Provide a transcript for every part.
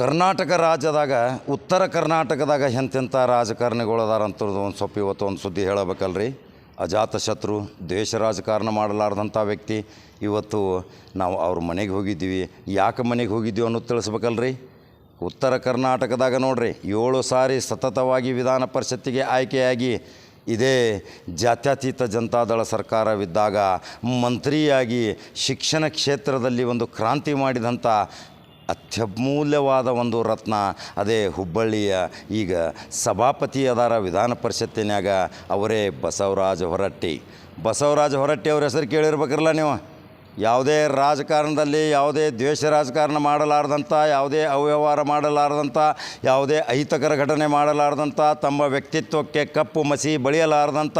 ಕರ್ನಾಟಕ ರಾಜ್ಯದಾಗ, ಉತ್ತರ ಕರ್ನಾಟಕದಾಗ ಎಂತೆಂಥ ರಾಜಕಾರಣಿಗಳು ಅದಾರ ಅಂತದ್ದು ಒಂದು ಸ್ವಲ್ಪ ಇವತ್ತು ಒಂದು ಸುದ್ದಿ ಹೇಳಬೇಕಲ್ರಿ. ಅಜಾತ ಶತ್ರು ದ್ವೇಷ ರಾಜಕಾರಣ ಮಾಡಲಾರ್ದಂಥ ವ್ಯಕ್ತಿ. ಇವತ್ತು ನಾವು ಅವ್ರ ಮನೆಗೆ ಹೋಗಿದ್ದೀವಿ. ಯಾಕೆ ಮನೆಗೆ ಹೋಗಿದ್ದೀವಿ ಅನ್ನೋದು ತಿಳಿಸ್ಬೇಕಲ್ರಿ. ಉತ್ತರ ಕರ್ನಾಟಕದಾಗ ನೋಡ್ರಿ, ಏಳು ಸಾರಿ ಸತತವಾಗಿ ವಿಧಾನ ಪರಿಷತ್ತಿಗೆ ಆಯ್ಕೆಯಾಗಿ ಇದೇ ಜಾತ್ಯತೀತ ಜನತಾದಳ ಸರ್ಕಾರವಿದ್ದಾಗ ಮಂತ್ರಿಯಾಗಿ ಶಿಕ್ಷಣ ಕ್ಷೇತ್ರದಲ್ಲಿ ಒಂದು ಕ್ರಾಂತಿ ಮಾಡಿದಂಥ ಅತ್ಯಮೂಲ್ಯವಾದ ಒಂದು ರತ್ನ. ಅದೇ ಹುಬ್ಬಳ್ಳಿಯ ಈಗ ಸಭಾಪತಿ ಅದಾರ ವಿಧಾನ ಪರಿಷತ್ತಿನಾಗ ಅವರೇ ಬಸವರಾಜ ಹೊರಟ್ಟಿ. ಬಸವರಾಜ ಹೊರಟ್ಟಿ ಅವ್ರ ಹೆಸರು ಕೇಳಿರ್ಬೇಕಿರಲ್ಲ ನೀವು? ಯಾವುದೇ ರಾಜಕಾರಣದಲ್ಲಿ, ಯಾವುದೇ ದ್ವೇಷ ರಾಜಕಾರಣ ಮಾಡಲಾರ್ದಂಥ, ಯಾವುದೇ ಅವ್ಯವಹಾರ ಮಾಡಲಾರ್ದಂಥ, ಯಾವುದೇ ಅಹಿತಕರ ಘಟನೆ ಮಾಡಲಾರ್ದಂಥ, ತಮ್ಮ ವ್ಯಕ್ತಿತ್ವಕ್ಕೆ ಕಪ್ಪು ಮಸಿ ಬಳಿಯಲಾರದಂಥ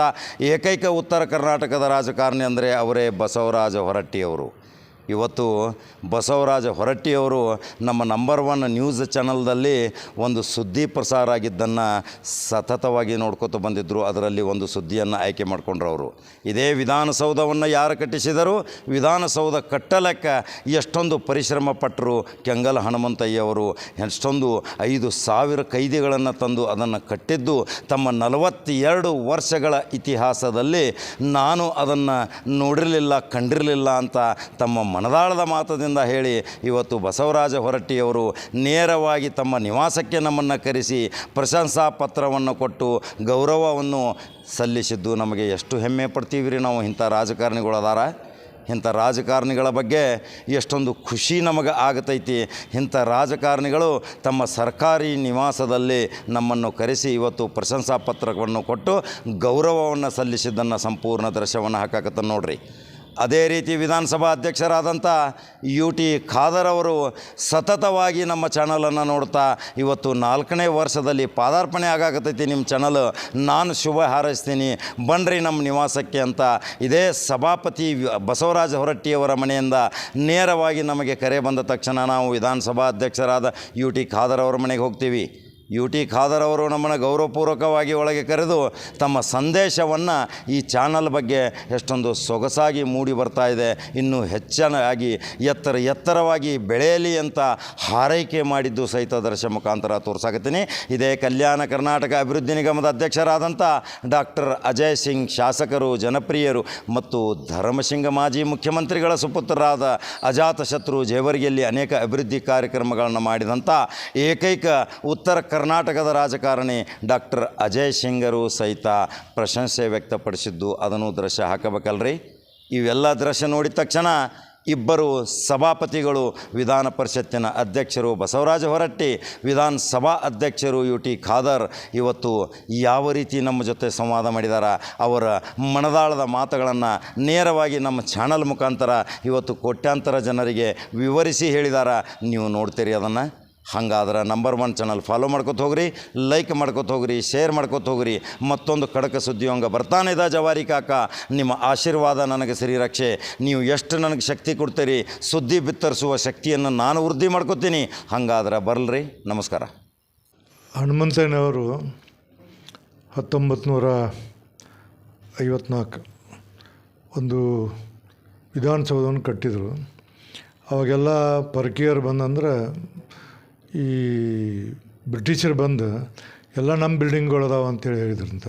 ಏಕೈಕ ಉತ್ತರ ಕರ್ನಾಟಕದ ರಾಜಕಾರಣಿ ಅಂದರೆ ಅವರೇ ಬಸವರಾಜ ಹೊರಟ್ಟಿಯವರು ಇವತ್ತು ಬಸವರಾಜ ಹೊರಟ್ಟಿಯವರು ನಮ್ಮ ನಂಬರ್ ಒನ್ ನ್ಯೂಸ್ ಚಾನಲ್ದಲ್ಲಿ ಒಂದು ಸುದ್ದಿ ಪ್ರಸಾರ ಆಗಿದ್ದನ್ನು ಸತತವಾಗಿ ನೋಡ್ಕೋತಾ ಬಂದಿದ್ದರು ಅದರಲ್ಲಿ ಒಂದು ಸುದ್ದಿಯನ್ನು ಆಯ್ಕೆ ಮಾಡಿಕೊಂಡ್ರು ಅವರು. ಇದೇ ವಿಧಾನಸೌಧವನ್ನು ಯಾರು ಕಟ್ಟಿಸಿದರು? ವಿಧಾನಸೌಧ ಕಟ್ಟಲಕ್ಕ ಎಷ್ಟೊಂದು ಪರಿಶ್ರಮ ಪಟ್ಟರು ಕೆಂಗಲ್ ಹನುಮಂತಯ್ಯವರು. ಎಷ್ಟೊಂದು ಐದು ಸಾವಿರ ಕೈದಿಗಳನ್ನು ತಂದು ಅದನ್ನು ಕಟ್ಟಿದ್ದು. ತಮ್ಮ ನಲವತ್ತೆರಡು ವರ್ಷಗಳ ಇತಿಹಾಸದಲ್ಲಿ ನಾನು ಅದನ್ನು ನೋಡಿರಲಿಲ್ಲ, ಕಂಡಿರಲಿಲ್ಲ ಅಂತ ತಮ್ಮ ಮನದಾಳದ ಮಾತದಿಂದ ಹೇಳಿ ಇವತ್ತು ಬಸವರಾಜ ಹೊರಟ್ಟಿಯವರು ನೇರವಾಗಿ ತಮ್ಮ ನಿವಾಸಕ್ಕೆ ನಮ್ಮನ್ನು ಕರೆಸಿ ಪ್ರಶಂಸಾ ಪತ್ರವನ್ನು ಕೊಟ್ಟು ಗೌರವವನ್ನು ಸಲ್ಲಿಸಿದ್ದು ನಮಗೆ ಎಷ್ಟು ಹೆಮ್ಮೆ ಪಡ್ತೀವಿ ರೀ ನಾವು ಇಂಥ ರಾಜಕಾರಣಿಗಳದಾರ ಇಂಥ ರಾಜಕಾರಣಿಗಳ ಬಗ್ಗೆ ಎಷ್ಟೊಂದು ಖುಷಿ ನಮಗೆ ಆಗತೈತಿ. ಇಂಥ ರಾಜಕಾರಣಿಗಳು ತಮ್ಮ ಸರ್ಕಾರಿ ನಿವಾಸದಲ್ಲಿ ನಮ್ಮನ್ನು ಕರೆಸಿ ಇವತ್ತು ಪ್ರಶಂಸಾ ಪತ್ರವನ್ನು ಕೊಟ್ಟು ಗೌರವವನ್ನು ಸಲ್ಲಿಸಿದ್ದನ್ನು ಸಂಪೂರ್ಣ ದೃಶ್ಯವನ್ನು ಹಾಕಾಕತ್ತ ನೋಡ್ರಿ. ಅದೇ ರೀತಿ ವಿಧಾನಸಭಾ ಅಧ್ಯಕ್ಷರಾದಂಥ ಯು ಟಿ ಖಾದರ್ ಅವರು ಸತತವಾಗಿ ನಮ್ಮ ಚಾನಲನ್ನು ನೋಡ್ತಾ ಇವತ್ತು ನಾಲ್ಕನೇ ವರ್ಷದಲ್ಲಿ ಪಾದಾರ್ಪಣೆ ಆಗಾಕತ್ತೈತಿ ನಿಮ್ಮ ಚಾನಲ್. ನಾನು ಶುಭ ಹಾರೈಸ್ತೀನಿ. ಬನ್ರಿ ನಮ್ಮ ನಿವಾಸಕ್ಕೆ ಅಂತ ಇದೇ ಸಭಾಪತಿ ಬಸವರಾಜ ಹೊರಟ್ಟಿಯವರ ಮನೆಯಿಂದ ನೇರವಾಗಿ ನಮಗೆ ಕರೆ ಬಂದ ತಕ್ಷಣ ನಾವು ವಿಧಾನಸಭಾ ಅಧ್ಯಕ್ಷರಾದ ಯು ಟಿ ಖಾದರ್ ಅವರ ಮನೆಗೆ ಹೋಗ್ತೀವಿ. ಯು ಟಿ ಖಾದರ್ ಅವರು ನಮ್ಮನ್ನು ಗೌರವಪೂರ್ವಕವಾಗಿ ಒಳಗೆ ಕರೆದು ತಮ್ಮ ಸಂದೇಶವನ್ನು ಈ ಚಾನಲ್ ಬಗ್ಗೆ ಎಷ್ಟೊಂದು ಸೊಗಸಾಗಿ ಮೂಡಿ ಬರ್ತಾ ಇದೆ, ಇನ್ನೂ ಹೆಚ್ಚಾಗಿ ಎತ್ತರ ಎತ್ತರವಾಗಿ ಬೆಳೆಯಲಿ ಅಂತ ಹಾರೈಕೆ ಮಾಡಿದ್ದು ಸಹಿತ ದರ್ಶನ ಮುಖಾಂತರ ತೋರ್ಸಾಕತ್ತೀನಿ. ಇದೇ ಕಲ್ಯಾಣ ಕರ್ನಾಟಕ ಅಭಿವೃದ್ಧಿ ನಿಗಮದ ಅಧ್ಯಕ್ಷರಾದಂಥ ಡಾಕ್ಟರ್ ಅಜಯ್ ಸಿಂಗ್, ಶಾಸಕರು, ಜನಪ್ರಿಯರು ಮತ್ತು ಧರ್ಮಸಿಂಗ ಮಾಜಿ ಮುಖ್ಯಮಂತ್ರಿಗಳ ಸುಪುತ್ರರಾದ ಅಜಾತಶತ್ರು ಜೇವರ್ಗಿಯಲ್ಲಿ ಅನೇಕ ಅಭಿವೃದ್ಧಿ ಕಾರ್ಯಕ್ರಮಗಳನ್ನು ಮಾಡಿದಂಥ ಏಕೈಕ ಉತ್ತರ ಕರ್ನಾಟಕದ ರಾಜಕಾರಣಿ ಡಾಕ್ಟರ್ ಅಜಯ್ ಸಿಂಗರು ಸಹಿತ ಪ್ರಶಂಸೆ ವ್ಯಕ್ತಪಡಿಸಿದ್ದು ಅದನ್ನು ದೃಶ್ಯ ಹಾಕಬೇಕಲ್ರಿ? ಇವೆಲ್ಲ ದೃಶ್ಯ ನೋಡಿದ ತಕ್ಷಣ ಇಬ್ಬರು ಸಭಾಪತಿಗಳು ವಿಧಾನ ಪರಿಷತ್ತಿನ ಅಧ್ಯಕ್ಷರು ಬಸವರಾಜ ಹೊರಟ್ಟಿ, ವಿಧಾನಸಭಾ ಅಧ್ಯಕ್ಷರು ಯು ಟಿ ಖಾದರ್ ಇವತ್ತು ಯಾವ ರೀತಿ ನಮ್ಮ ಜೊತೆ ಸಂವಾದ ಮಾಡಿದಾರ, ಅವರ ಮನದಾಳದ ಮಾತುಗಳನ್ನು ನೇರವಾಗಿ ನಮ್ಮ ಚಾನಲ್ ಮುಖಾಂತರ ಇವತ್ತು ಕೋಟ್ಯಾಂತರ ಜನರಿಗೆ ವಿವರಿಸಿ ಹೇಳಿದಾರ, ನೀವು ನೋಡ್ತೀರಿ ಅದನ್ನು? ಹಂಗಾದ್ರೆ ನಂಬರ್ ಒನ್ ಚಾನಲ್ ಫಾಲೋ ಮಾಡ್ಕೊತ ಹೋಗ್ರಿ ಲೈಕ್ ಮಾಡ್ಕೊತ ಹೋಗ್ರಿ ಶೇರ್ ಮಾಡ್ಕೊತ ಹೋಗ್ರಿ. ಮತ್ತೊಂದು ಕಡಕ ಸುದ್ದಿ ಹಂಗೆ ಬರ್ತಾನೆ ಇದ ಜವಾರಿ ಕಾಕ. ನಿಮ್ಮ ಆಶೀರ್ವಾದ ನನಗೆ ಸರಿ ರಕ್ಷೆ. ನೀವು ಎಷ್ಟು ನನಗೆ ಶಕ್ತಿ ಕೊಡ್ತೀರಿ, ಸುದ್ದಿ ಬಿತ್ತರಿಸುವ ಶಕ್ತಿಯನ್ನು ನಾನು ವೃದ್ಧಿ ಮಾಡ್ಕೊತೀನಿ. ಹಂಗಾದ್ರೆ ಬರಲ್ರಿ, ನಮಸ್ಕಾರ. ಹನುಮಂತಯ್ಯನವರು ಹತ್ತೊಂಬತ್ತು ನೂರ ಐವತ್ನಾಲ್ಕು ಒಂದು ವಿಧಾನಸೌಧವನ್ನು ಕಟ್ಟಿದರು. ಅವಾಗೆಲ್ಲ ಪರಕೀಯರು ಬಂದಂದ್ರೆ ಈ ಬ್ರಿಟಿಷರು ಬಂದು, ಎಲ್ಲ ನಮ್ಮ ಬಿಲ್ಡಿಂಗ್ಗಳು ಅದಾವೆ ಅಂತೇಳಿ ಹೇಳಿದ್ರಂತ.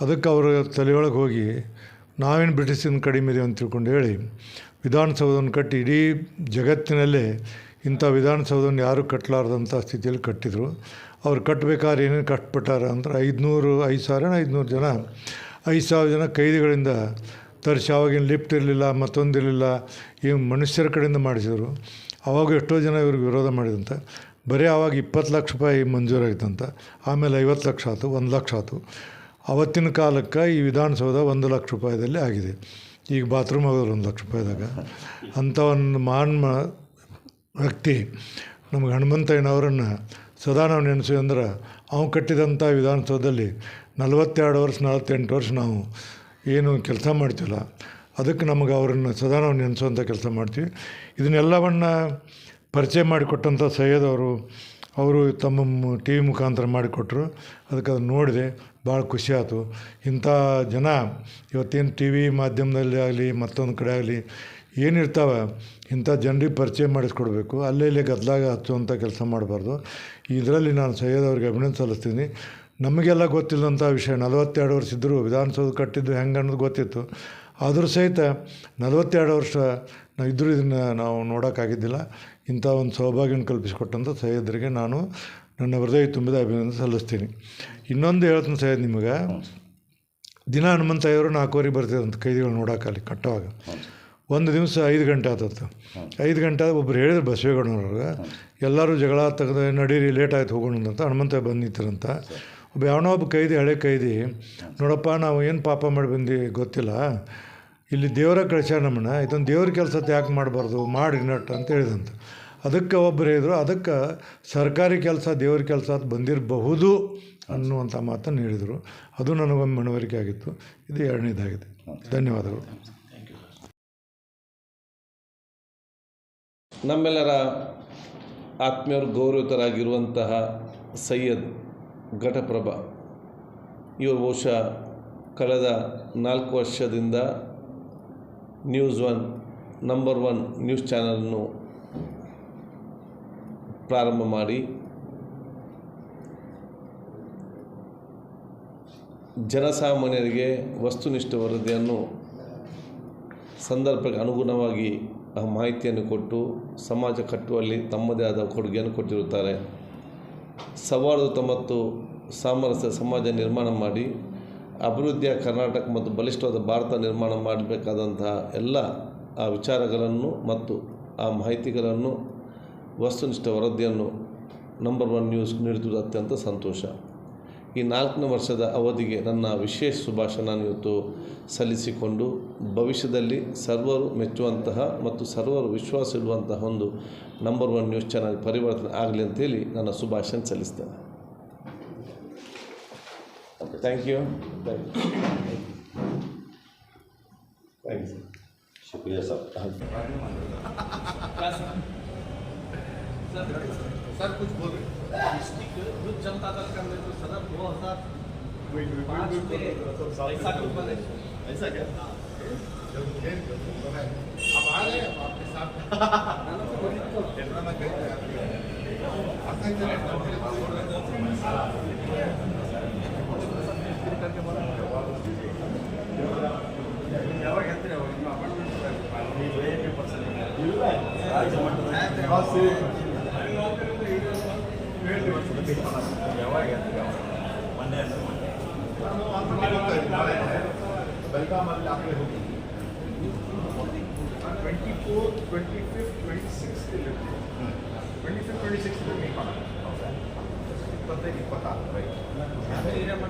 ಅದಕ್ಕೆ ಅವರು ತಲೆಯೊಳಗೆ ಹೋಗಿ, ನಾವೇನು ಬ್ರಿಟಿಷಿನ ಕಡಿಮೆ ಇದೆ ಅಂತ ತಿಳ್ಕೊಂಡು ಹೇಳಿ, ವಿಧಾನಸೌಧವನ್ನು ಕಟ್ಟಿ, ಇಡೀ ಜಗತ್ತಿನಲ್ಲೇ ಇಂಥ ವಿಧಾನಸೌಧವನ್ನು ಯಾರೂ ಕಟ್ಟಲಾರ್ದಂಥ ಸ್ಥಿತಿಯಲ್ಲಿ ಕಟ್ಟಿದರು. ಅವ್ರು ಕಟ್ಟಬೇಕಾದ್ರೆ ಏನೇನು ಕಷ್ಟಪಟ್ಟಾರ ಅಂದ್ರೆ, ಐದುನೂರು, ಐದು ಸಾವಿರ ಐದುನೂರು ಜನ, ಐದು ಸಾವಿರ ಜನ ಕೈದಿಗಳಿಂದ ತರಿಸಿ, ಆವಾಗಿನ ಲಿಫ್ಟ್ ಇರಲಿಲ್ಲ ಮತ್ತೊಂದಿರಲಿಲ್ಲ ಈ ಮನುಷ್ಯರ ಕಡೆಯಿಂದ ಮಾಡಿಸಿದರು. ಅವಾಗ ಎಷ್ಟೋ ಜನ ಇವ್ರಿಗೆ ವಿರೋಧ ಮಾಡಿದಂತ. ಬರೀ ಆವಾಗ ಇಪ್ಪತ್ತು ಲಕ್ಷ ರೂಪಾಯಿ ಮಂಜೂರಾಗಿತ್ತಂತ ಆಮೇಲೆ ಐವತ್ತು ಲಕ್ಷ ಆಯ್ತು ಒಂದು ಲಕ್ಷ ಆಯ್ತು ಅವತ್ತಿನ ಕಾಲಕ್ಕೆ ಈ ವಿಧಾನಸೌಧ ಒಂದು ಲಕ್ಷ ರೂಪಾಯಿದಲ್ಲಿ ಆಗಿದೆ. ಈಗ ಬಾತ್ರೂಮ್ ಆಗೋದು ಒಂದು ಲಕ್ಷ ರೂಪಾಯಿದಾಗ. ಅಂಥ ಒಂದು ಮಹಾನ್ ವ್ಯಕ್ತಿ ನಮಗೆ ಹನುಮಂತಯ್ಯನವರನ್ನು ಸದಾ ನಾವು ನೆನೆಸಿ ಅಂದ್ರೆ, ಅವ್ನು ಕಟ್ಟಿದಂಥ ವಿಧಾನಸೌಧದಲ್ಲಿ ನಲವತ್ತೆರಡು ವರ್ಷ, ನಲವತ್ತೆಂಟು ವರ್ಷ ನಾವು ಏನು ಕೆಲಸ ಮಾಡ್ತೀವಲ್ಲ ಅದಕ್ಕೆ ನಮಗೆ ಅವರನ್ನು ಸದಾ ನಾವು ನೆನೆಸುವಂಥ ಕೆಲಸ ಮಾಡ್ತೀವಿ. ಇದನ್ನೆಲ್ಲವನ್ನು ಪರಿಚಯ ಮಾಡಿಕೊಟ್ಟಂಥ ಸೈಯದ್ ಅವರು ಅವರು ತಮ್ಮ ಟಿ ವಿ ಮುಖಾಂತರ ಮಾಡಿಕೊಟ್ರು. ಅದಕ್ಕೆ ಅದನ್ನು ನೋಡಿದೆ, ಭಾಳ ಖುಷಿ ಆಯ್ತು. ಇಂಥ ಜನ ಇವತ್ತೇನು ಟಿ ವಿ ಮಾಧ್ಯಮದಲ್ಲಿ ಆಗಲಿ, ಮತ್ತೊಂದು ಕಡೆ ಆಗಲಿ ಏನಿರ್ತಾವೆ ಇಂಥ ಜನರಿಗೆ ಪರಿಚಯ ಮಾಡಿಸ್ಕೊಡ್ಬೇಕು. ಅಲ್ಲೇ ಇಲ್ಲೇ ಗದ್ದಲಾಗ ಹಚ್ಚುವಂಥ ಕೆಲಸ ಮಾಡಬಾರ್ದು. ಇದರಲ್ಲಿ ನಾನು ಸೈಯದ್ ಅವ್ರಿಗೆ ಅಭಿನಂದನೆ ಸಲ್ಲಿಸ್ತೀನಿ. ನಮಗೆಲ್ಲ ಗೊತ್ತಿಲ್ಲದಂಥ ವಿಷಯ, ನಲವತ್ತೆರಡು ವರ್ಷ ಇದ್ದರೂ ವಿಧಾನಸೌಧ ಕಟ್ಟಿದ್ದು ಹೆಂಗೆ ಅನ್ನೋದು ಗೊತ್ತಿತ್ತು. ಆದರೂ ಸಹಿತ ನಲವತ್ತೆರಡು ವರ್ಷ ನಾವು ಇದ್ದರೂ ಇದನ್ನು ನಾವು ನೋಡೋಕ್ಕಾಗಿದ್ದಿಲ್ಲ. ಇಂಥ ಒಂದು ಸೌಭಾಗ್ಯನ ಕಲ್ಪಿಸಿಕೊಟ್ಟಂಥ ಸೈಯದ್ರಿಗೆ ನಾನು ನನ್ನ ಹೃದಯ ತುಂಬಿದ ಅಭಿನಂದನೆ ಸಲ್ಲಿಸ್ತೀನಿ. ಇನ್ನೊಂದು ಹೇಳ್ತೀನಿ ಸಹ ನಿಮಗೆ. ದಿನ ಹನುಮಂತಯ್ಯವರು ನಾಲ್ಕುವರೆಗೆ ಬರ್ತಿದ್ದಂತ ಕೈದಿಗಳು ನೋಡೋಕೆ ಕಟ್ಟುವಾಗ. ಒಂದು ದಿವಸ ಐದು ಗಂಟೆ ಆತತ್ತು ಐದು ಗಂಟೆ ಆದ ಒಬ್ಬರು ಹೇಳಿದ್ರು ಬಸವೇಗೌಡನವ್ರಿಗೆ ಎಲ್ಲರೂ ಜಗಳ ತೆಗೆದು, ನಡೀರಿ, ಲೇಟ್ ಆಯ್ತು ಹೋಗೋಣ ಅಂತ ಹನುಮಂತಯ್ಯ ಬಂದು ಒಬ್ಬ ಯಾವನೋ ಒಬ್ಬ ಕೈದಿ, ಹಳೆ ಕೈದಿ, ನೋಡಪ್ಪ, ನಾವು ಏನು ಪಾಪ ಮಾಡಿ ಬಂದು ಗೊತ್ತಿಲ್ಲ. ಇಲ್ಲಿ ದೇವರ ಕಳಿಸ್ಯಾರ ನಮ್ಮನ್ನ, ಇದೊಂದು ದೇವ್ರ ಕೆಲಸ ಯಾಕೆ ಮಾಡಬಾರ್ದು? ಮಾಡಿ ನಟ್ ಅಂತ ಹೇಳಿದಂತ. ಅದಕ್ಕೆ ಒಬ್ಬರು ಹೇಳಿದ್ರು ಅದಕ್ಕೆ ಸರ್ಕಾರಿ ಕೆಲಸ ದೇವ್ರ ಕೆಲಸ ಅಂತ ಬಂದಿರಬಹುದು ಅನ್ನುವಂಥ ಮಾತನ್ನು ಹೇಳಿದರು. ಅದು ನನಗೊಂದು ಮನವರಿಕೆ ಆಗಿತ್ತು. ಇದು ಎರಡನೇದಾಗಿದೆ. ಧನ್ಯವಾದಗಳು. ನಮ್ಮೆಲ್ಲರ ಆತ್ಮೀಯರು ಗೌರವಿತರಾಗಿರುವಂತಹ ಸೈಯದ್ ಘಟಪ್ರಭ, ಇವರು ಬಹುಶಃ ಕಳೆದ ನಾಲ್ಕು ವರ್ಷದಿಂದ news one, number one news ಚಾನಲನ್ನು ಪ್ರಾರಂಭ ಮಾಡಿ. ಜನಸಾಮಾನ್ಯರಿಗೆ ವಸ್ತುನಿಷ್ಠ ವರದಿಯನ್ನು ಸಂದರ್ಭಕ್ಕೆ ಅನುಗುಣವಾಗಿ ಆ ಮಾಹಿತಿಯನ್ನು ಕೊಟ್ಟು ಸಮಾಜ ಕಟ್ಟುವಲ್ಲಿ ತಮ್ಮದೇ ಆದ ಕೊಡುಗೆಯನ್ನು ಕೊಟ್ಟಿರುತ್ತಾರೆ. ಸೌಹಾರ್ದತೆ ಮತ್ತು ಸಾಮರಸ್ಯ ಸಮಾಜ ನಿರ್ಮಾಣ ಮಾಡಿ ಅಭಿವೃದ್ಧಿಯ ಕರ್ನಾಟಕ ಮತ್ತು ಬಲಿಷ್ಠವಾದ ಭಾರತ ನಿರ್ಮಾಣ ಮಾಡಬೇಕಾದಂತಹ ಎಲ್ಲ ಆ ವಿಚಾರಗಳನ್ನು ಮತ್ತು ಆ ಮಾಹಿತಿಗಳನ್ನು, ವಸ್ತುನಿಷ್ಠ ವರದಿಯನ್ನು ನಂಬರ್ ಒನ್ ನ್ಯೂಸ್ ನೀಡುತ್ತಿರುವುದು ಅತ್ಯಂತ ಸಂತೋಷ. ಈ ನಾಲ್ಕನೇ ವರ್ಷದ ಅವಧಿಗೆ ನನ್ನ ವಿಶೇಷ ನಾನು ಇವತ್ತು ಸಲ್ಲಿಸಿಕೊಂಡು, ಭವಿಷ್ಯದಲ್ಲಿ ಸರ್ವರು ಮೆಚ್ಚುವಂತಹ ಮತ್ತು ಸರ್ವರು ವಿಶ್ವಾಸ ಇಡುವಂತಹ ಒಂದು ನಂಬರ್ ಒನ್ ನ್ಯೂಸ್ ಚಾನಲ್ ಪರಿವರ್ತನೆ ಆಗಲಿ ಅಂತೇಳಿ ನನ್ನ ಶುಭಾಶಯ ಸಲ್ಲಿಸ್ತೇನೆ. Thank you. Thanks. शुक्रिया सर सर कुछ बोल रहे युद्ध जनता दल के अंदर जो सदर दो हजार ऐसा कुछ बने ऐसा क्या अब आ रहे हैं आपके साथ ಬೆಳಗಾಮಲ್ಲಿ ಆ ಕಡೆ ಹೋಗಿ twenty four twenty fifth twenty six twenty fifth twenty six ಇಪ್ಪತ್ತೈದು ಇಪ್ಪತ್ತಾರು ರೈಟ್ ಸರ್ ವೀರೇಂದ್ರ